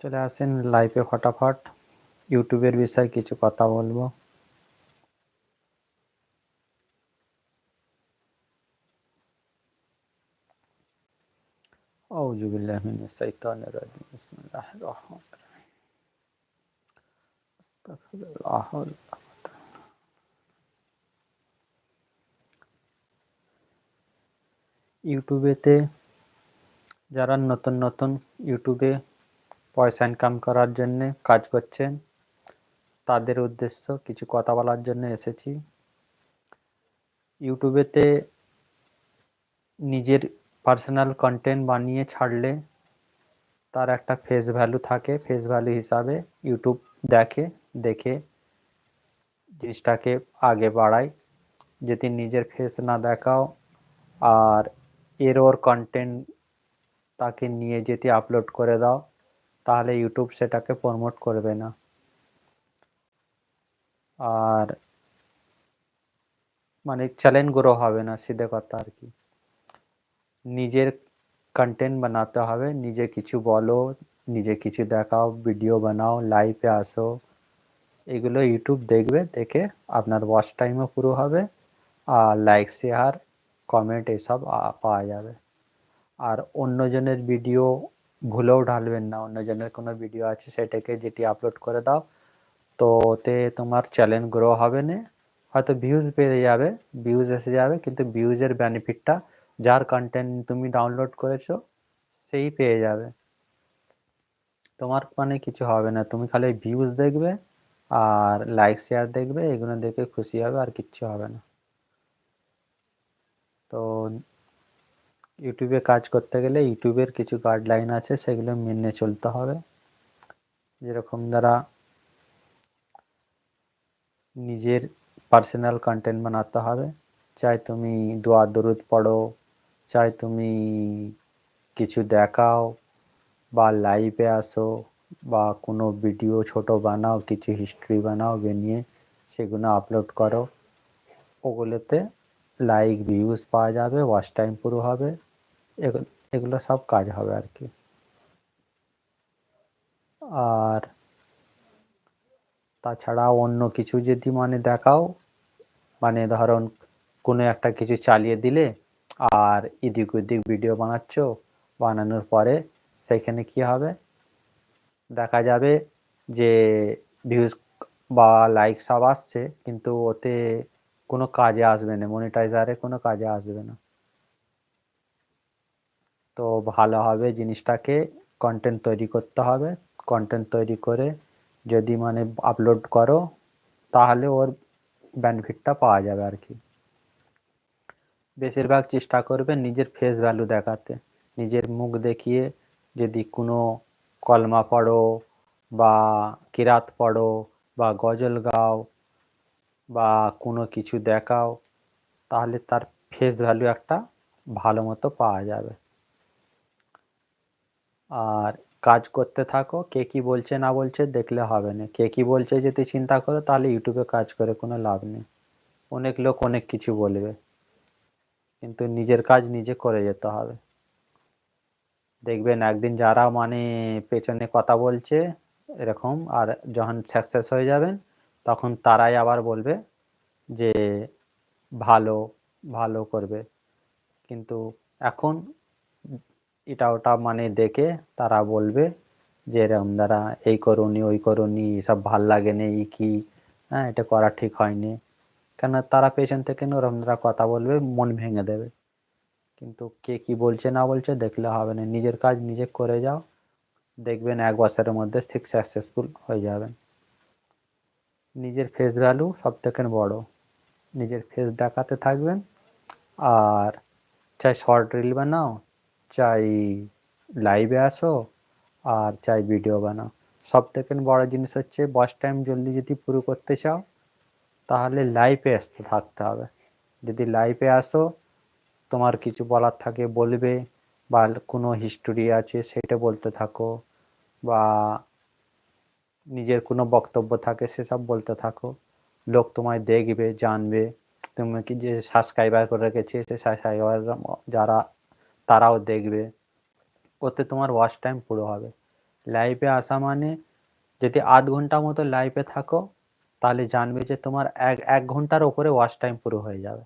চলে আসেন লাইভে ফটাফট ইউটিউবের বিষয়ে কিছু কথা বলবো أعوذ بالله من الشيطان الرجيم بسم الله الرحمن الرحيم استغفر الله ইউটিউবেতে যারা নতুন নতুন ইউটিউবে পয়সা ইনকাম করার জন্যে কাজ করছেন। তাদের উদ্দেশ্য কিছু কথা বলার জন্য এসেছি। ইউটিউবেতে নিজের পার্সোনাল কন্টেন্ট বানিয়ে ছাড়লে তার একটা ফেস ভ্যালু থাকে। ফেস ভ্যালু হিসাবে ইউটিউব দেখে দেখে জিনিসটাকে আগে বাড়ায়। যদি নিজের ফেস না দেখাও আর এর ওর কন্টেন্ট তাকে নিয়ে যদি আপলোড করে দাও তাহলে ইউটিউব সেটাকে প্রমোট করবে না। আর মানে চ্যানেল গ্রো হবে না, সিধে কথা আর কি। নিজের কন্টেন্ট বানাতে হবে, নিজে কিছু বলো, নিজে কিছু দেখাও ভিডিও বানাও লাইভে আসো। এগুলো ইউটিউব দেখবে, দেখে আপনার ওয়াচ টাইমও পুরো হবে, আর লাইক শেয়ার কমেন্ট এসব পাওয়া যাবে। আর অন্যজনের ভিডিও ভুলেও ঢালবেন না। অন্যজনের কোনো ভিডিও আছে সেটাকে যেটি আপলোড করে দাও। তো ওতে তোমার চ্যানেল গ্রো হবে না। হয়তো ভিউজ পেয়ে যাবে ভিউজ এসে যাবে, কিন্তু ভিউজের বেনিফিটটা যার কন্টেন্ট তুমি ডাউনলোড করেছ, সেই পেয়ে যাবে। তোমার মানে কিছু হবে না। তুমি খালি ভিউজ দেখবে আর লাইক শেয়ার দেখবে, এগুলো দেখে খুশি হবে আর কিচ্ছু হবে না। তো ইউটিউবে কাজ করতে গেলে ইউটিউবের কিছু গাইডলাইন আছে, সেগুলো মেনে চলতে হবে। যেরকম যারা নিজের পার্সোনাল কন্টেন্ট বানাতে হবে, চাই তুমি দোয়া দরুদ পড়ো, চাই তুমি কিছু দেখাও, বা লাইভে আসো, বা কোনো ভিডিও ছোট বানাও, কিছু হিস্ট্রি বানাও, বানিয়ে সেগুলো আপলোড করো। ওগুলোতে লাইক ভিউজ পাওয়া যাবে ওয়াচ টাইম পুরো হবে। এগুলো সব কাজ হবে আর কি। আর তাছাড়া অন্য কিছু যদি মানে দেখাও মানে ধরুন কোনো একটা কিছু চালিয়ে দিলে আর এদিক ওদিক ভিডিও বানাচ্ছ, বানানোর পরে সেখানে কি হবে? দেখা যাবে যে ভিউজ বা লাইক সব আসছে, কিন্তু ওতে কোনো কাজে আসবে না মনিটাইজারে কোনো কাজে আসবে না। তো ভালোভাবে জিনিসটাকে কন্টেন্ট তৈরি করতে হবে। কন্টেন্ট তৈরি করে যদি মানে আপলোড করো, তাহলে ওর বেনিফিটটা পাওয়া যাবে আর কি। বেশিরভাগ চেষ্টা করবে নিজের ফেস ভ্যালু দেখাতে। নিজের মুখ দেখিয়ে যদি কোনো কলমা পড়ো বা কিরাত পড়ো বা গজল গাও বা কোনো কিছু দেখাও, তাহলে তার ফেস ভ্যালু একটা ভালো মতো পাওয়া যাবে। আর কাজ করতে থাকো, কে কি বলছে না বলছে দেখলে হবে না। কে কি বলছে যদি চিন্তা করো তাহলে ইউটিউবে কাজ করে, কোনো লাভ নেই। অনেক লোক অনেক কিছু বলবে, কিন্তু নিজের কাজ নিজে করে যেতে হবে। দেখবেন একদিন যারা মানে পেছনে কথা বলছে এরকম, আর যখন সাকসেস হয়ে যাবেন, তখন তারাই আবার বলবে যে ভালো ভালো করবে। কিন্তু এখন এটা ওটা মানে দেখে তারা বলবে যে এরকম দ্বারা এই করুনি, ওই করুনি সব ভালো লাগে নি কি? হ্যাঁ এটা করা ঠিক হয়নি। কেন তারা পেছন থেকে ওরকম দ্বারা কথা বলবে, মন ভেঙে দেবে। কিন্তু কে কি বলছে না বলছে দেখলে হবে না। নিজের কাজ নিজে করে যাও, দেখবেন এক বছরের মধ্যে ঠিক সাকসেসফুল হয়ে যাবেন। নিজের ফেস ভ্যালু সব থেকে বড়। নিজের ফেস দেখাতে থাকবেন, আর চাই শর্ট রিল বানাও চাই লাইভে আসো আর চাই ভিডিও বানাও। সব থেকে বড় জিনিস হচ্ছে বস টাইম জলদি যদি পুরো করতে চাও, তাহলে লাইভে আসতে থাকতে হবে। যদি লাইভে আসো, তোমার কিছু বলার থাকে, বলবে বা কোনো হিস্টোরি আছে সেটা বলতে থাকো বা নিজের কোনো বক্তব্য থাকে সেসব বলতে থাকো। লোক তোমায় দেখবে, জানবে। তুমি কি যে সাবস্ক্রাইবার করে রেখেছে, সে সাবস্ক্রাইবার যারা তারাও দেখবে। ওতে তোমার ওয়াচ টাইম পুরো হবে। লাইভে আসা মানে যদি আধ ঘণ্টা মতো লাইভে থাকো, তাহলে জানবে যে তোমার এক এক ঘণ্টার ওপরে ওয়াচ টাইম পুরো হয়ে যাবে।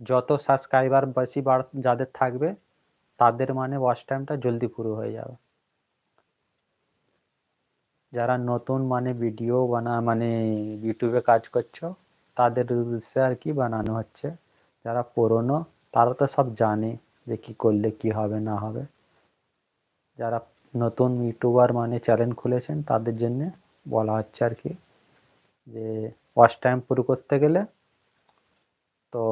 যত সাবস্ক্রাইবার বেশি যাদের থাকবে, তাদের মানে ওয়াচ টাইমটা জলদি পুরো হয়ে যাবে। যারা নতুন মানে ভিডিও বানা মানে ইউটিউবে কাজ করছ, তাদের উদ্দেশ্যে আর কি বানানো হচ্ছে, যারা পুরনো, তারা তো সব জানে। যে কি করলে কি হবে, না হবে। যারা নতুন ইউটিউবার মানে চ্যানেল খুলেছেন, তাদের জন্য বলা হচ্ছে আর কি যে ওয়াচ টাইম পুরো করতে গেলে তো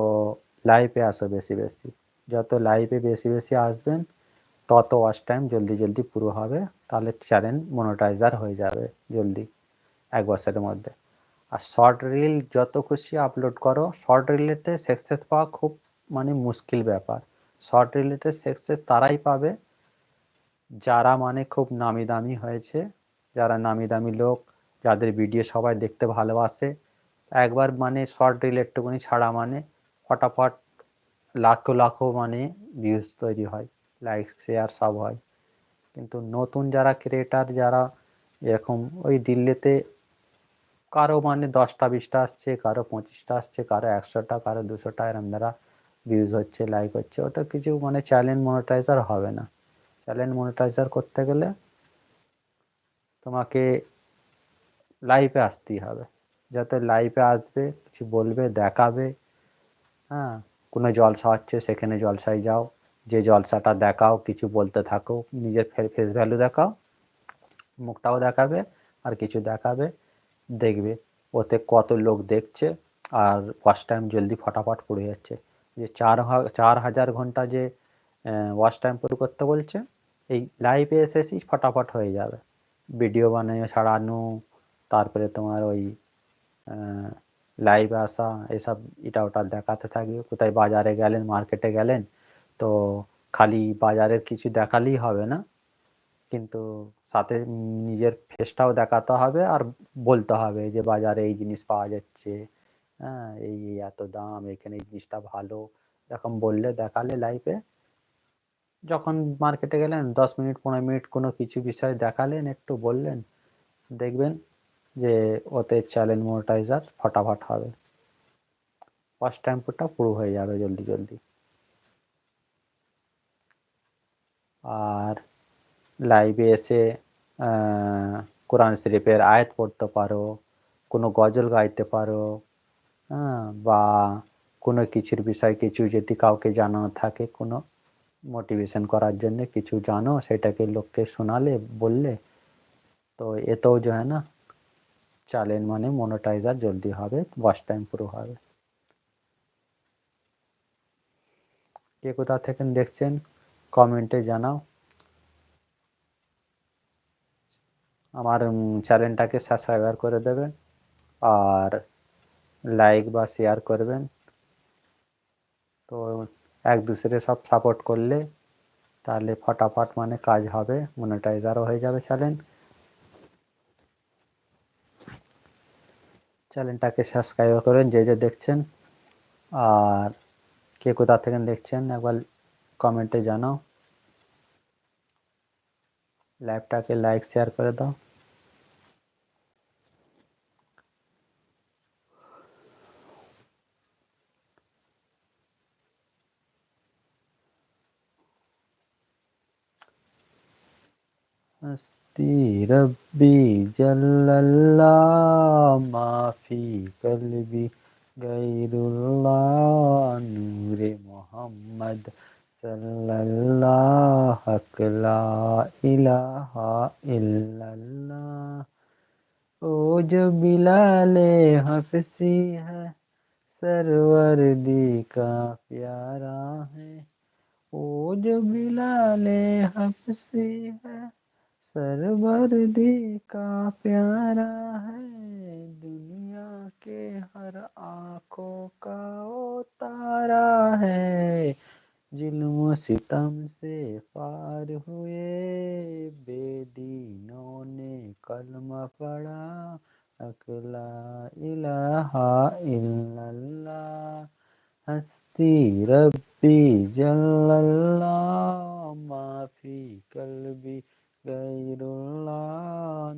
লাইভে আসো বেশি বেশি। যত লাইভে বেশি বেশি আসবেন, তত ওয়াচ টাইম জলদি জলদি পুরো হবে, তাহলে চ্যানেল মনোটাইজার হয়ে যাবে জলদি এক বছরের মধ্যে। আর শর্ট রিল যত খুশি আপলোড করো শর্ট রিলেতে সাকসেস পাওয়া খুব মানে মুশকিল ব্যাপার। শর্ট রিলেতে সাকসেস তারাই পাবে। যারা মানে খুব নামি দামি হয়েছে, যারা নামি দামি লোক, যাদের ভিডিও সবাই দেখতে ভালোবাসে, একবার মানে শর্ট রিল একটুখানি ছাড়া মানে ফটাফট লাখো লাখো মানে ভিউজ তৈরি হয় লাইক শেয়ার সব হয়। কিন্তু নতুন যারা ক্রিয়েটার যারা এরকম ওই দিল্লিতে কারও মানে দশটা, বিশটা আসছে, কারও পঁচিশটা আসছে, কারও একশোটা, কারও দুশোটা, এরম দ্বারা ভিউজ হচ্ছে লাইক হচ্ছে, ওটা কিছু মানে চ্যানেল মনিটাইজার হবে না। চ্যানেল মনিটাইজার করতে গেলে তোমাকে লাইভে আসতেই হবে। যাতে লাইভে আসবে, কিছু বলবে, দেখাবে হ্যাঁ? কোনো জলসা হচ্ছে, সেখানে জলসায় যাও। যে জলসাটা দেখাও, কিছু বলতে থাকো, নিজের ফেস ভ্যালু দেখাও, মুখটাও দেখাবে, আর কিছু দেখাবে, দেখবে। ওতে কত লোক দেখছে, আর ফার্স্ট টাইম জলদি ফটাফট পড়ে যাচ্ছে। যে চার চার হাজার ঘণ্টা যে ওয়াচ টাইম পুরো করতে বলছে, এই লাইভে এসেছি, ফটাফট হয়ে যাবে। ভিডিও বানিয়ে ছাড়ানো, তারপরে তোমার ওই লাইভ আসা, এসব এটা ওটা দেখাতে থাকবে কোথায় বাজারে গেলেন মার্কেটে গেলেন, তো খালি বাজারের কিছু দেখালেই হবে না। কিন্তু সাথে নিজের ফেসটাও দেখাতে হবে আর বলতে হবে যে বাজারে এই জিনিস পাওয়া যাচ্ছে। হ্যাঁ এই এত দাম, এখানে এই জিনিসটা ভালো। এরকম বললে দেখালে লাইফে যখন মার্কেটে গেলেন, দশ মিনিট, পনেরো মিনিট কোনো কিছু বিষয় দেখালেন, একটু বললেন, দেখবেন যে ওতে চ্যানেল মোনেটাইজার ফটাফট হবে। ফার্স্ট টাইমটা পুরো হয়ে যাবে জলদি জলদি। আর লাইভে এসে কোরআন শরীফের আয়াত পড়তে পারো, কোনো গজল গাইতে পারো হ্যাঁ বা কোনো কিছুর বিষয়ে কিছু যদি কাউকে জানানো থাকে কোনো মোটিভেশন করার জন্য কিছু জানো, সেটাকে লোককে শোনালে, বললে, তো এতেও যে হয় না চ্যানেল মানে মনোটাইজার জলদি হবে ওয়াচ টাইম পুরো হবে। কে কোথা থেকে দেখছেন কমেন্টে জানাও। আমার চ্যানেলটাকে সাবস্ক্রাইবার করে দেবেন। আর লাইক বা শেয়ার করবেন। তো এক দুসরে সব সাপোর্ট করলে তাহলে ফটাফট মানে কাজ হবে মনিটাইজারও হয়ে যাবে চ্যানেল চ্যানেলটাকে সাবস্ক্রাইব করেন যে যে দেখছেন। আর কে কোথা থেকে দেখছেন, একবার কমেন্টে জানাও। লাইভটাকে লাইক শেয়ার করে দাও। हस्ती रब्बी जल्लल्लाह, माफ़ी कल्बी, गैरुल्लाह, नूर मोहम्मद सल्लल्लाह ला इलाहा इल्लल्लाह। ओ जो बिलाले हफसी है, सरवर दी का प्यारा है। ओ जो बिलाले हफसी है सरवर्दी का प्यारा है। दुनिया के हर आँखों का ओ तारा है। जुल्म सितम से पार हुए। बेदीनों ने कलमा पढ़ा। अकला इलाहा इल्लल्लाह। हस्ती रब्बी जल्लल्लाह। माफ़ी कल्बी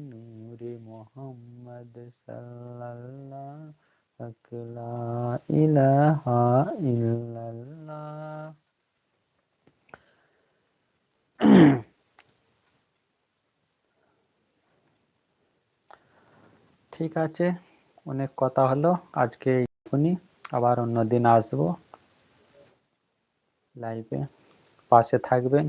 নূরে মোহাম্মদ ঠিক আছে, অনেক কথা হলো, আজকে শুনি আবার অন্য দিন আসব। লাইভে পাশে থাকবেন।